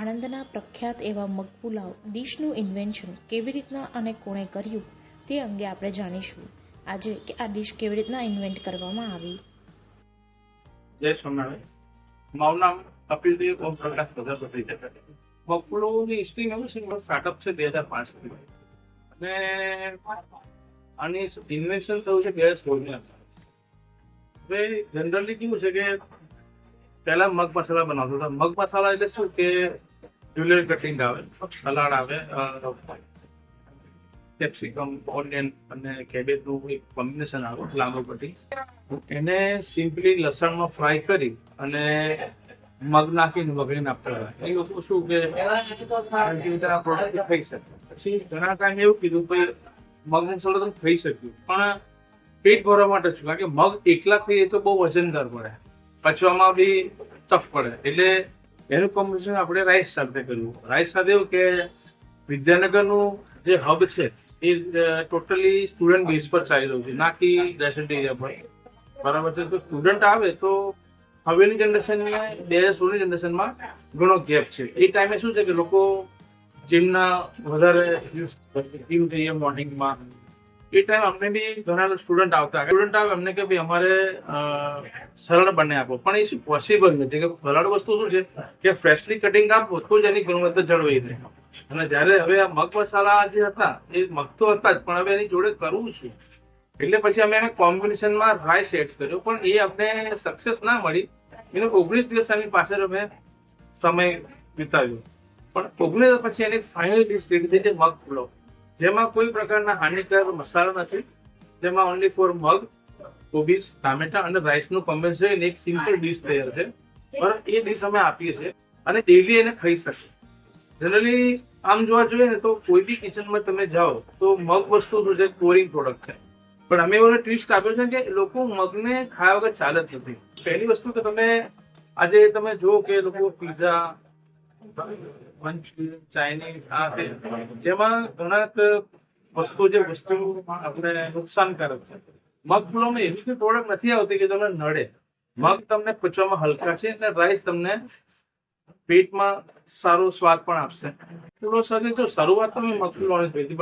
આણંદના પ્રખ્યાત એવા મગપુલાવ ડીશનું ઇન્વેન્શન કેવી રીતના અને કોણે કર્યું તે અંગે આપણે જાણીશું. આજે કે આ ડીશ કેવી રીતના ઇન્વેન્ટ કરવામાં આવી. જય સ્વામિનારાયણ. મારું નામ કપિલદેવ ઓમ પ્રકાશ પ્રજાપતિ બપોરોની હિસ્ટ્રી એવું છે? મારું સ્ટાર્ટઅપ છે બે હજાર પાંચથી અને આની ઇન્વેન્શન થયું છે બે હજાર સોળની હવે જનરલી કેવું છે કે પહેલા મગ મસાલા બનાવતો હતા. મગ મસાલા એટલે શું કે જ્યુલરી કટિંગ આવે, સલાડ આવે કેપ્સિકમ ઓનિયન અને કેબેજનું એક કોમ્બિનેશન આવે, લાંબો કટિંગ એને સિમ્પલી લસણમાં ફ્રાય કરી અને મગ નાખીને વઘારીને આપતા હતા. એ લોકો શું કે ખાઈ શકે. પછી ઘણા ટાઈમ એવું કીધું કે મગ મસાલો તો થઈ શક્યું, પણ પેટ ભરવા માટે શું? કારણ કે મગ એકલા ખાઈએ તો બહુ વજનદાર પડે. પચવામાં બી ટફ પડે. એટલે એનું કોમ્બિનેશન આપણે રાઈસ સાથે કર્યું રાઈસ સાથે એવું કે વિદ્યાનગરનું જે હબ છે, એ ટોટલી સ્ટુડન્ટ બેઝ પર ચાલી રહ્યું છે. ના કે રેસિડન્ટ એરિયા પર. બરાબર છે? તો સ્ટુડન્ટ આવે તો હવેની જનરેશનને બે હજાર સોળની જનરેશનમાં ઘણો ગેપ છે. એ ટાઈમે શું છે કે લોકો જીમના વધારે જીમ જઈએ મોર્નિંગમાં એ ટાઈમ અમને બી ઘણા સ્ટુડન્ટ આવતા સ્ટુડન્ટ આવે અમને કે ભાઈ અમારે સરળ બને આપો. પણ એ પોસિબલ નથી કે સરળ વસ્તુ શું છે કે ફ્રેશલી કટિંગ આપો તો જ એની ગુણવત્તા જળવાઈ રહે. અને જ્યારે હવે આ મગ મસાલા જે હતા, એ મગ તો હતા જ, પણ હવે એની જોડે કરવું છે એટલે પછી અમે એને કોમ્બિનેશનમાં રાઈસ એડ કર્યો. પણ એ અમને સક્સેસ ના મળી. એને ઓગણીસ દિવસ એની પાછળ અમે સમય વિતાવ્યો. પણ ઓગણીસ પછી એની ફાઇનલ ડિશ રેડી થઈ છે મગ પુલાવ. જેમાં કોઈ પ્રકારના હાનિકારક મસાલા નથી. જેમાં ઓનલી ફોર મગ કોબીજ ટામેટા અને રાઈસનું કોમ્બિનેશન એક સિમ્પલ ડીશ તૈયાર છે. પણ એ ડીશ અમે આપીએ છીએ અને ડેલી એને ખાઈ શકે જનરલી આમ જોવા જોઈએ ને તો કોઈ બી કિચનમાં તમે જાઓ તો મગ વસ્તુ શું છે બોરિંગ પ્રોડક્ટ છે. પણ અમે એવો ટ્વિસ્ટ આપ્યો છે કે લોકો મગને ખાયા વગર ચાલે જ નથી. પહેલી વસ્તુ કે તમે આજે તમે જુઓ કે લોકો પીઝા મંચુરિયન ચાઇનીઝ આ તે. જેમાં ઘણા વસ્તુ જે વસ્તુ આપણે નુકસાનકારક છે. મગ પુલાવમાં એવી કોઈ પ્રોડક્ટ નથી આવતી કે તમને નડે. મગ તમને પચવામાં હલકા છે અને રાઈસ તમને પેટમાં સારો સ્વાદ પણ આપશે. પુલાવ સાથે જો શરૂઆત તો મેં મગ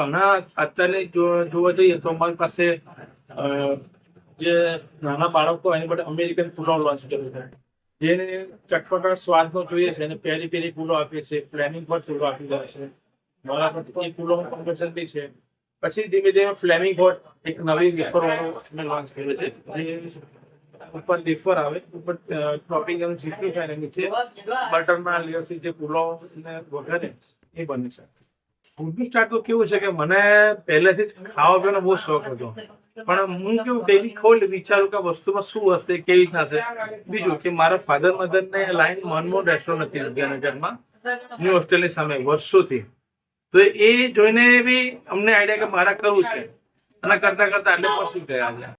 હમણાં અત્યારે જોવા જઈએ તો અમારી પાસે જે નાના બાળકો એની માટે અમેરિકન પુલાવ લોન્ચ કર્યું છે. જેને ચટપટા સ્વાદનો જોઈએ છે એને પેરી પેરી ફૂલો આપીએ છીએ, ફ્લેમિંગ પર ફૂલો આપી દે છે. મારા પછી પુલાવનું કોમ્બિનેશન બી છે. પછી ધીમે ધીમે ફ્લેમિંગ હોટ એક નવી વેફર અમે લોન્ચ કર્યો છે. જે ઉપર વેફર આવે, ઉપર ટોપિંગ એનું ચીઝનું થાય અને નીચે બટરના લેયરથી જે પુલાવ ને વગેરે, એ બને છે. ફૂડનું સ્ટાર્ટ તો કેવું છે કે મને પહેલેથી જ ખાવા પીવાનો બહુ શોખ હતો. પણ હું કેવું ડેલી ખોલ વિચારું કે વસ્તુમાં શું હશે, કેવી રીતના હશે. બીજું કે મારા ફાધર મધર ને લાઈન મનમોહન રેસ્ટોરન્ટ હતી વિદ્યાનગરમાં ન્યૂ હોસ્ટેલની સામે, વર્ષોથી. તો એ જોઈને બી અમને આઈડિયા કે મારા કરવું છે. અને કરતા કરતા આટલે પછી ગયા